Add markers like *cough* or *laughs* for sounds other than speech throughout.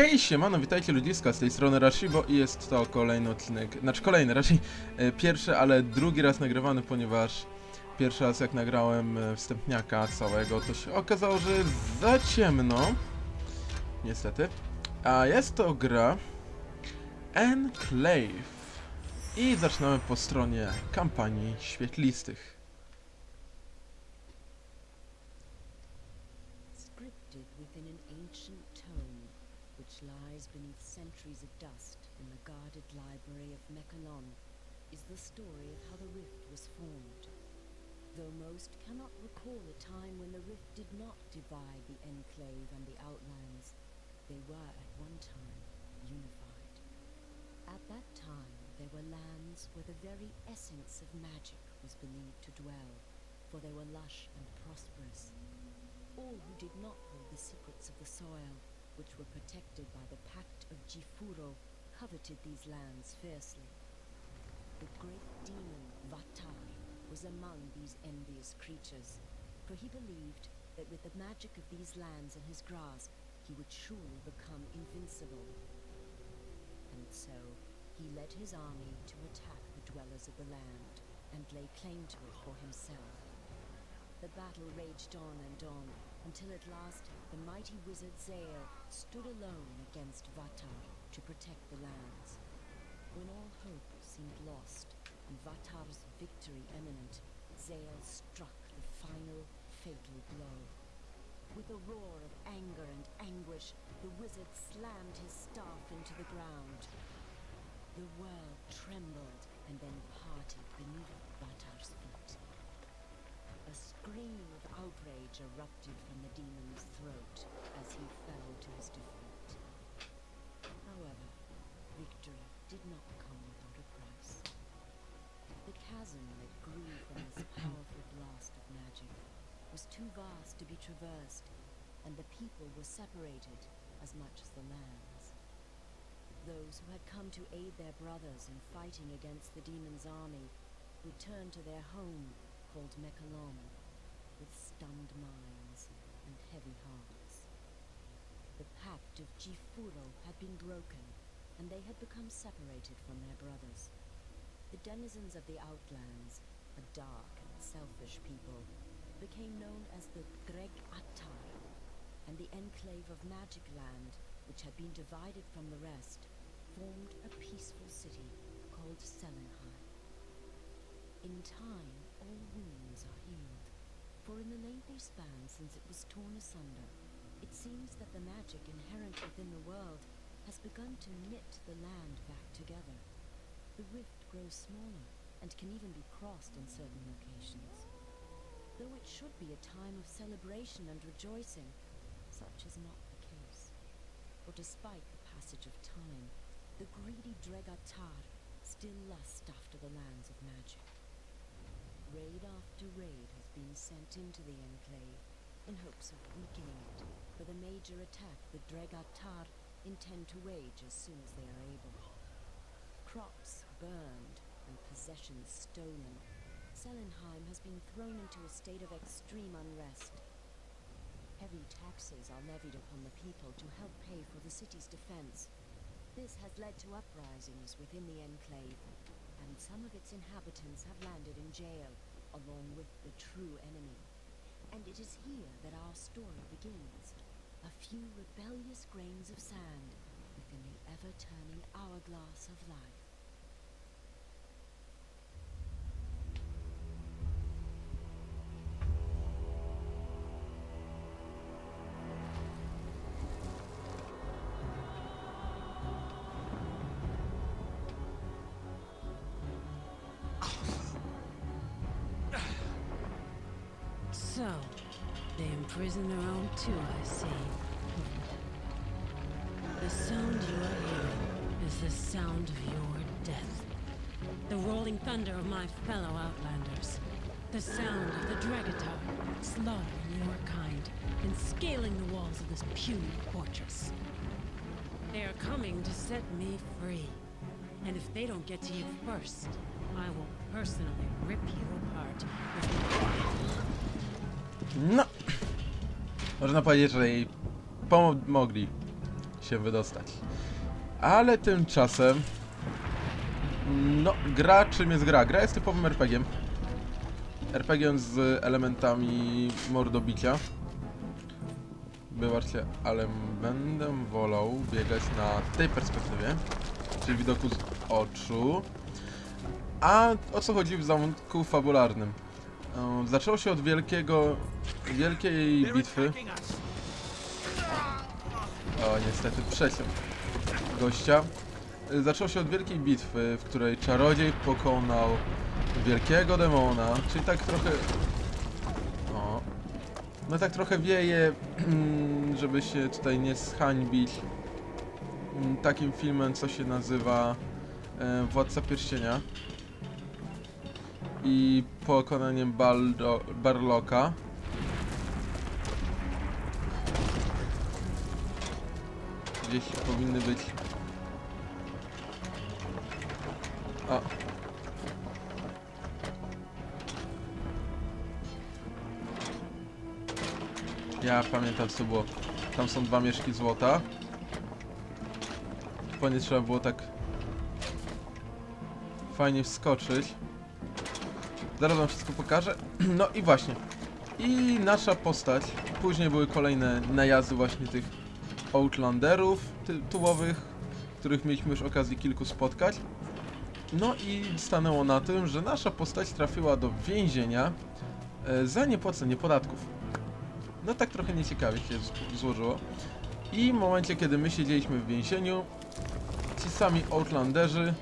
Hej, siemano, witajcie ludziska, z tej strony Rashibo i jest to kolejny odcinek, znaczy kolejny, raczej e, pierwszy, ale drugi raz nagrywany, ponieważ pierwszy raz jak nagrałem e, wstępniaka całego, to się okazało, że jest za ciemno, niestety, a jest to gra Enclave. I zaczynamy po stronie kampanii świetlistych. Within an ancient tome, which lies beneath centuries of dust in the guarded library of Mekalon, is the story of how the Rift was formed. Though most cannot recall a time when the Rift did not divide the Enclave and the Outlands, they were at one time unified. At that time, there were lands where the very essence of magic was believed to dwell, for they were lush and prosperous. All who did not hold the secrets of the soil, which were protected by the Pact of Jifuro, coveted these lands fiercely. The great demon Vatar was among these envious creatures, for he believed that with the magic of these lands in his grasp, he would surely become invincible. And so, he led his army to attack the dwellers of the land and lay claim to it for himself. The battle raged on and on, until at last the mighty wizard Zael stood alone against Vatar to protect the lands. When all hope seemed lost, and Vatar's victory imminent, Zael struck the final, fatal blow. With a roar of anger and anguish, the wizard slammed his staff into the ground. The world trembled and then parted beneath Vatar's feet. A scream outrage erupted from the demon's throat as he fell to his defeat. However, victory did not come without a price. The chasm that grew from this powerful blast of magic was too vast to be traversed, and the people were separated as much as the lands. Those who had come to aid their brothers in fighting against the demon's army returned to their home called with stunned minds and heavy hearts. The pact of Jifuro had been broken, and they had become separated from their brothers. The denizens of the Outlands, a dark and selfish people, became known as the Dreg Attar, and the enclave of Magic Land, which had been divided from the rest, formed a peaceful city called Selenheim. In time, all wounds are healed, for in the lengthy span since it was torn asunder, it seems that the magic inherent within the world has begun to knit the land back together. The rift grows smaller and can even be crossed in certain locations. Though it should be a time of celebration and rejoicing, such is not the case. For despite the passage of time, the greedy Dregatar still lust after the lands of magic. Raid after raid has been sent into the enclave in hopes of weakening it for the major attack the Dregatar intend to wage as soon as they are able. Crops burned and possessions stolen, Selenheim has been thrown into a state of extreme unrest. Heavy taxes are levied upon the people to help pay for the city's defense. This has led to uprisings within the enclave, some of its inhabitants have landed in jail, along with the true enemy. And it is here that our story begins. A few rebellious grains of sand within the ever-turning hourglass of life. So, they imprison their own too, I see. The sound you are hearing is the sound of your death. The rolling thunder of my fellow Outlanders. The sound of the Dragatar slaughtering your kind and scaling the walls of this puny fortress. They are coming to set me free. And if they don't get to you first, I will personally rip you apart No, można powiedzieć, że jej pomogli się wydostać. Ale tymczasem... No, gra czym jest gra? Gra jest typowym RPG-iem. RPG z elementami mordobicia. Wybaczcie, ale będę wolał biegać na tej perspektywie, czyli widoku z oczu. A o co chodzi w zamku fabularnym? Zaczęło się od wielkiego, wielkiej bitwy. O, niestety przeciął gościa. Zaczęło się od wielkiej bitwy, w której czarodziej pokonał wielkiego demona, czyli tak trochę... O. No tak trochę wieje, żeby się tutaj nie zhańbić mm, takim filmem, co się nazywa e, Władca Pierścienia i pokonaniem Baldo, Barloka. Gdzieś powinny być... O. Ja pamiętam co było. Tam są dwa mieszki złota. Po nie trzeba było tak fajnie wskoczyć. Zaraz wam wszystko pokażę. *clears throat* No i właśnie. I nasza postać. Później były kolejne najazdy właśnie tych Outlanderów tytułowych, których mieliśmy już okazję kilku spotkać. No i stanęło na tym, że nasza postać trafiła do więzienia e, za niepłacenie podatków. No tak trochę nieciekawie się złożyło. I w momencie, kiedy my siedzieliśmy w więzieniu, ci sami Outlanderzy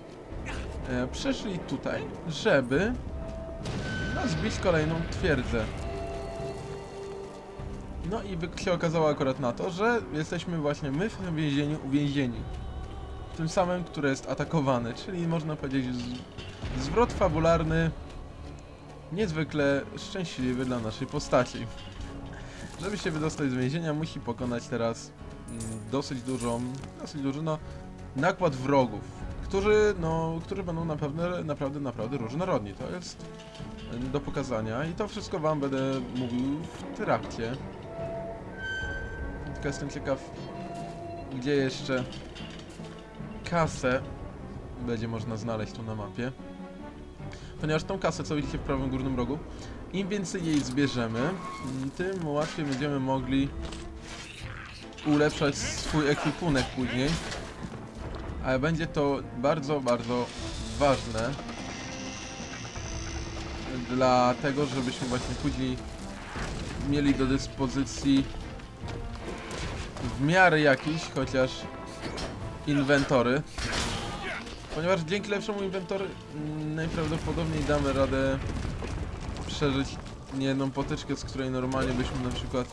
e, przyszli tutaj, żeby no, zbić kolejną twierdzę. No i się okazało akurat na to, że jesteśmy właśnie my w tym więzieniu uwięzieni. Tym samym, które jest atakowane, czyli można powiedzieć zwrot fabularny niezwykle szczęśliwy dla naszej postaci. Żeby się wydostać z więzienia, musi pokonać teraz mm, dosyć dużą, dosyć duży, no, nakład wrogów, którzy, no, którzy będą naprawdę, naprawdę, naprawdę różnorodni. To jest do pokazania i to wszystko wam będę mówił w trakcie. Tylko jestem ciekaw, gdzie jeszcze kasę będzie można znaleźć tu na mapie. Ponieważ tą kasę, co widzicie w prawym górnym rogu, im więcej jej zbierzemy, tym łatwiej będziemy mogli ulepszać swój ekwipunek później. Ale będzie to bardzo, bardzo ważne. Dlatego, żebyśmy właśnie później mieli do dyspozycji w miarę jakiś, chociaż inwentory. Ponieważ dzięki lepszemu inwentory mm, najprawdopodobniej damy radę przeżyć niejedną potyczkę, z której normalnie byśmy na przykład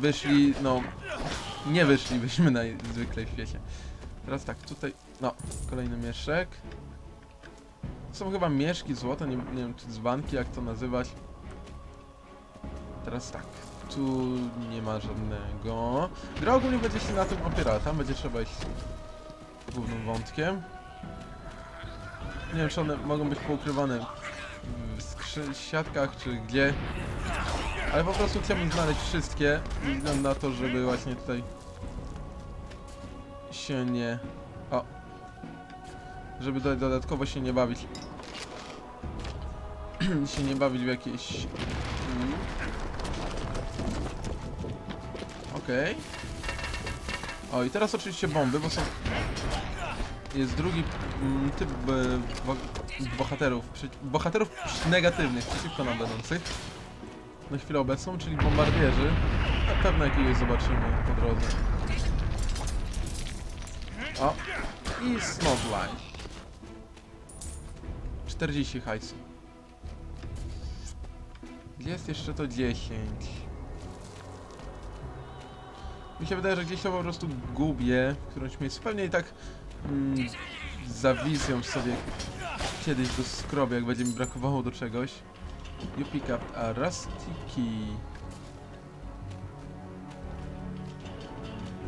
wyszli, no nie wyszlibyśmy *laughs* najzwyklej w świecie. Teraz tak, tutaj, no, kolejny mieszek. Są chyba mieszki złota, nie, nie wiem czy dzbanki, jak to nazywać. Teraz tak, tu nie ma żadnego. Gra ogólnie będzie się na tym opierała, tam będzie trzeba iść głównym wątkiem. Nie wiem, czy one mogą być poukrywane w siatkach, czy gdzie. Ale po prostu chciałbym znaleźć wszystkie, na to, żeby właśnie tutaj się nie... O! Żeby do, dodatkowo się nie bawić. *clears throat* się nie bawić w jakieś... Mm. Okej. O, i teraz oczywiście bomby, bo są... Jest drugi mm, typ e, bo, bohaterów, bohaterów negatywnych przeciwko nam będących na chwilę obecną, czyli bombardierzy. Na pewno jakiegoś zobaczymy po drodze. O! I Snowblind. 40 hajsu. Gdzie jest jeszcze to 10? Mi się wydaje, że gdzieś to po prostu gubię w którymś miejscu. Pewnie i tak mm, za wizją sobie kiedyś go skrobię, jak będzie mi brakowało do czegoś. You pick up a rusty key.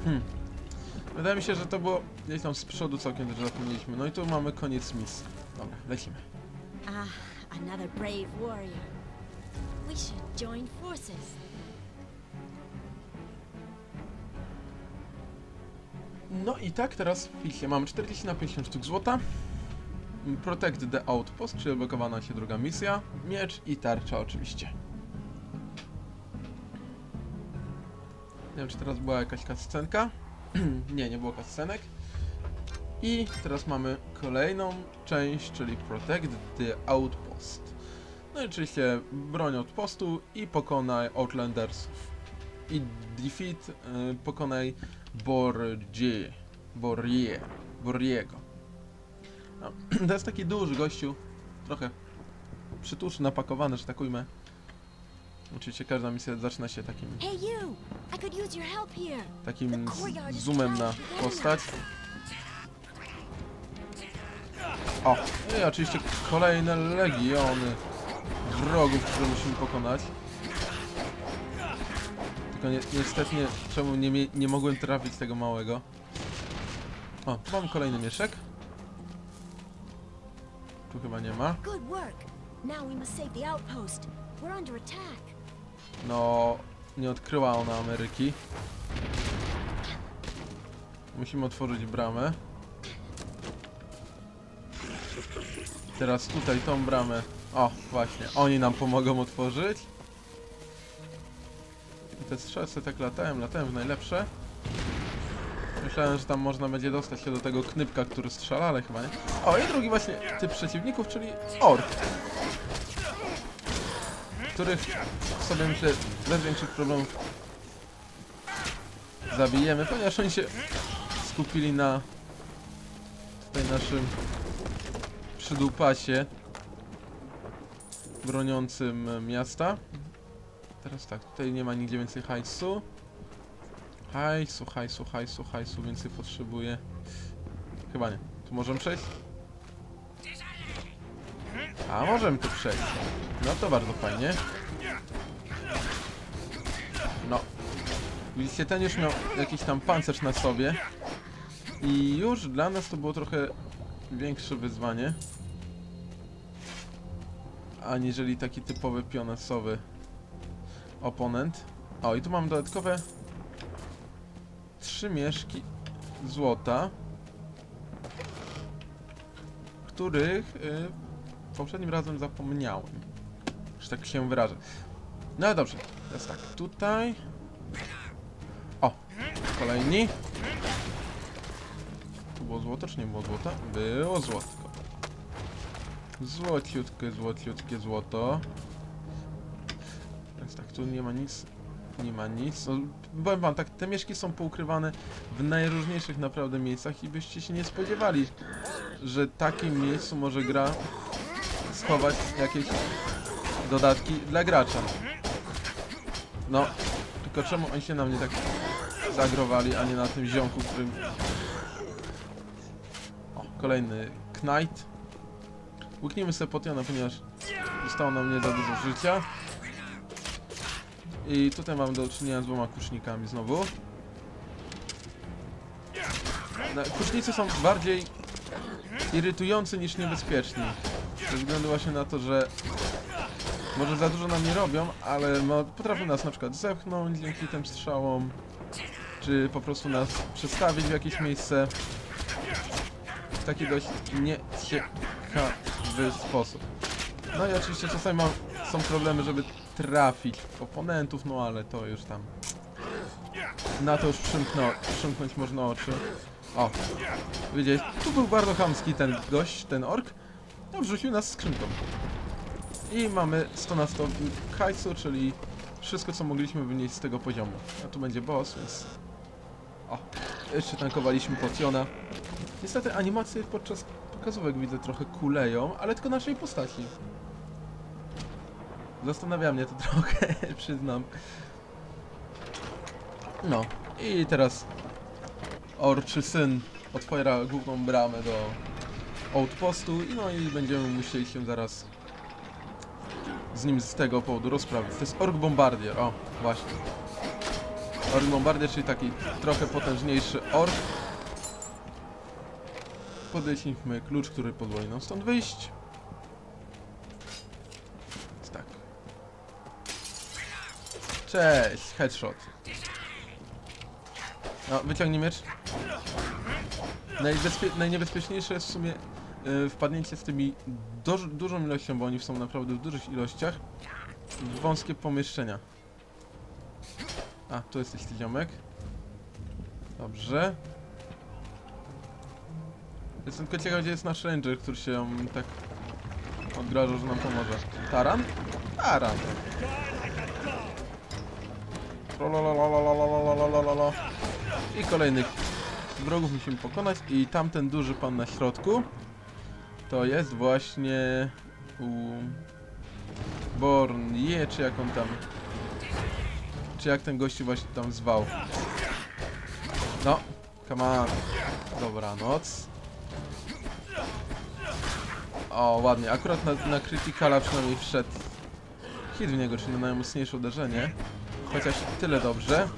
Hmm. Wydaje mi się, że to było gdzieś tam z przodu całkiem też zapomnieliśmy. No i tu mamy koniec misji. Dobra, lecimy. Ah, another brave warrior. We should join forces. No i tak, teraz widzicie, mamy 40 na 50 sztuk złota. Protect the Outpost, czyli odblokowana się druga misja. Miecz i tarcza oczywiście. Nie wiem, czy teraz była jakaś cutscenka. *clears throat* nie, nie było cutscenek. I teraz mamy kolejną część, czyli Protect the Outpost. No i oczywiście broń outpostu i pokonaj Outlandersów. I defeat, y, pokonaj Borgie. Borie. Boriego. No, *clears throat* to jest taki duży gościu, trochę przytuszy, napakowany, że tak ujmę. Oczywiście każda misja zaczyna się takim, takim zoomem na postać. O, i oczywiście kolejne legiony wrogów, które musimy pokonać. Tylko ni niestety nie, czemu nie, nie mogłem trafić tego małego. O, tu mamy kolejny mieszek. Tu chyba nie ma. No, nie odkryła ona Ameryki. Musimy otworzyć bramę. Teraz tutaj tą bramę. O, właśnie, oni nam pomogą otworzyć. I te strzelce tak latają, latają w najlepsze. Myślałem, że tam można będzie dostać się do tego knypka, który strzela, ale chyba nie. O, i drugi właśnie typ przeciwników, czyli ork. Których sobie myślę bez większych problemów zabijemy, ponieważ oni się skupili na tutaj naszym przydupasie broniącym miasta. Teraz tak, tutaj nie ma nigdzie więcej hajsu. Hajsu, hajsu, hajsu, hajsu, więcej potrzebuję. Chyba nie. Tu możemy przejść? A, możemy tu przejść. No to bardzo fajnie. No. Widzicie, ten już miał jakiś tam pancerz na sobie. I już dla nas to było trochę większe wyzwanie. Aniżeli taki typowy pionesowy oponent. O, i tu mam dodatkowe trzy mieszki złota, których y, poprzednim razem zapomniałem. Że tak się wyrażę. No dobrze, teraz tak, tutaj. O, kolejni. Tu było złoto, czy nie było złota? Było złotko. Złociutkie, złociutkie złoto. Więc tak, tu nie ma nic. Nie ma nic. No, powiem wam, tak, te mieszki są poukrywane w najróżniejszych naprawdę miejscach i byście się nie spodziewali, że takim miejscu może gra schować jakieś dodatki dla gracza. No, tylko czemu oni się na mnie tak zagrowali, a nie na tym ziomku, którym... O, kolejny Knight. Łykniemy sobie potiona, ponieważ zostało nam nie za dużo życia. I tutaj mamy do czynienia z dwoma kusznikami znowu. No, Kusznicy są bardziej irytujący niż niebezpieczni. Ze względu właśnie na to, że może za dużo nam nie robią, ale potrafią nas na przykład zepchnąć dzięki tym strzałom, czy po prostu nas przestawić w jakieś miejsce w taki dość nieciekawy sposób. No i oczywiście czasami mam, są problemy, żeby trafić oponentów, no ale to już tam na to już przymknął, przymknąć można oczy. O, widzieć, tu był bardzo chamski ten gość, ten ork, no wrzucił nas skrzynką. I mamy 100 na 100 hajsu, czyli wszystko co mogliśmy wynieść z tego poziomu. A tu będzie boss, więc... O, jeszcze tankowaliśmy potiona. Niestety animacje podczas pokazówek widzę trochę kuleją, ale tylko naszej postaci. Zastanawia mnie to *laughs* trochę, przyznam. No, i teraz Orczy syn otwiera główną bramę do outpostu i no i będziemy musieli się zaraz z nim z tego powodu rozprawić. To jest Ork Bombardier, o, właśnie. Ork Bombardier, czyli taki trochę potężniejszy ork. Podeślijmy klucz, który pozwoli nam stąd wyjść. Tak. Cześć, headshot. No, wyciągnij miecz. Najniebezpieczniejsze jest w sumie y, wpadnięcie z tymi duż dużą ilością, bo oni są naprawdę w dużych ilościach, w wąskie pomieszczenia. A, tu jesteś ty ziomek. Dobrze. Jestem tylko ciekaw, gdzie jest nasz ranger, który się tak odgrażał, że nam pomoże. Taran? Taran. I kolejnych wrogów musimy pokonać i tamten duży pan na środku to jest właśnie u Born Je, czy jak on tam czy jak ten gościu właśnie tam zwał no come on dobranoc o ładnie, akurat na, na Criticala przynajmniej wszedł hit w niego, czyli na najmocniejsze uderzenie chociaż tyle dobrze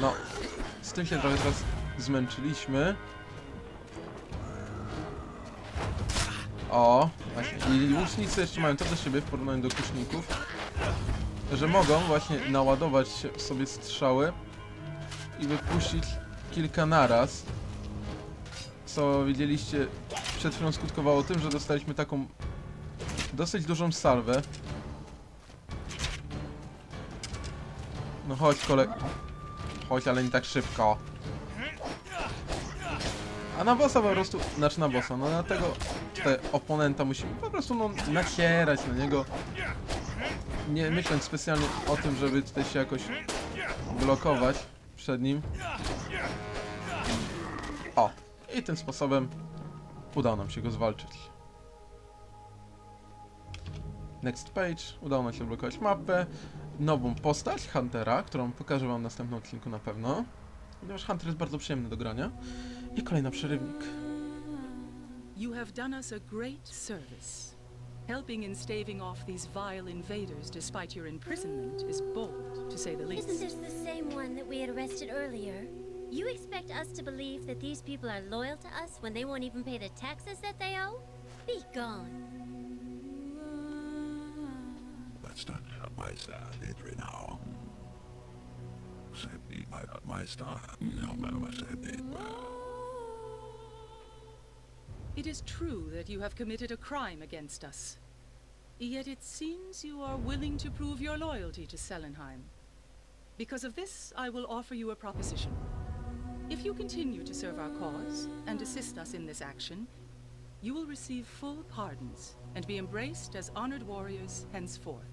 no z tym się trochę teraz zmęczyliśmy. O, właśnie. I łucznicy jeszcze mają to do siebie w porównaniu do kuszników, że mogą właśnie naładować sobie strzały i wypuścić kilka naraz. Co widzieliście przed chwilą skutkowało tym, że dostaliśmy taką dosyć dużą salwę. No chodź kolej. Chodź, ale nie tak szybko. A na bossa po prostu, znaczy na bossa, no na tego te oponenta musimy po prostu no nacierać na niego. Nie myśląc specjalnie o tym, żeby tutaj się jakoś blokować przed nim. O, i tym sposobem udało nam się go zwalczyć. Next page, udało nam się blokować mapę nową postać, Huntera, którą pokażę wam w następnym odcinku na pewno. Ponieważ Hunter jest bardzo przyjemny do grania. I kolejna przerywnik. You have done us a great service. Helping in staving off these vile invaders despite your imprisonment is bold, to say the Isn't least. this the same one that we had arrested earlier? You expect us to believe that these people are loyal to us when they won't even pay the taxes that they owe? Be gone. That's not my side, Adrian now. Save me my, my star. No, no, save me. It is true that you have committed a crime against us. Yet it seems you are willing to prove your loyalty to Selenheim. Because of this, I will offer you a proposition. If you continue to serve our cause and assist us in this action, you will receive full pardons and be embraced as honored warriors henceforth.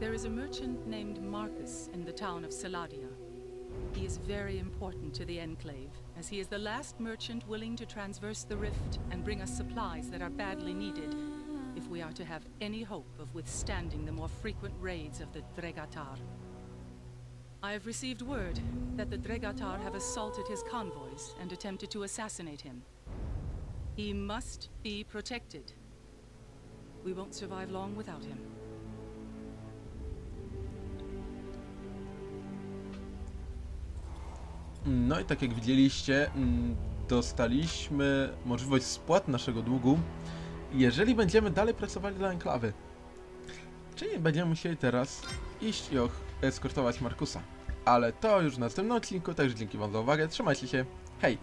There is a merchant named Marcus in the town of Saladia. He is very important to the Enclave, as he is the last merchant willing to transverse the rift and bring us supplies that are badly needed if we are to have any hope of withstanding the more frequent raids of the Dregatar. I have received word that the Dregatar have assaulted his convoys and attempted to assassinate him. He must be protected. We won't survive long without him. No i tak jak widzieliście, mm, dostaliśmy możliwość spłat naszego długu, jeżeli będziemy dalej pracowali dla enklawy. Czyli będziemy musieli teraz iść i och- eskortować Markusa. Ale to już w następnym odcinku, także dzięki wam za uwagę, trzymajcie się, hej!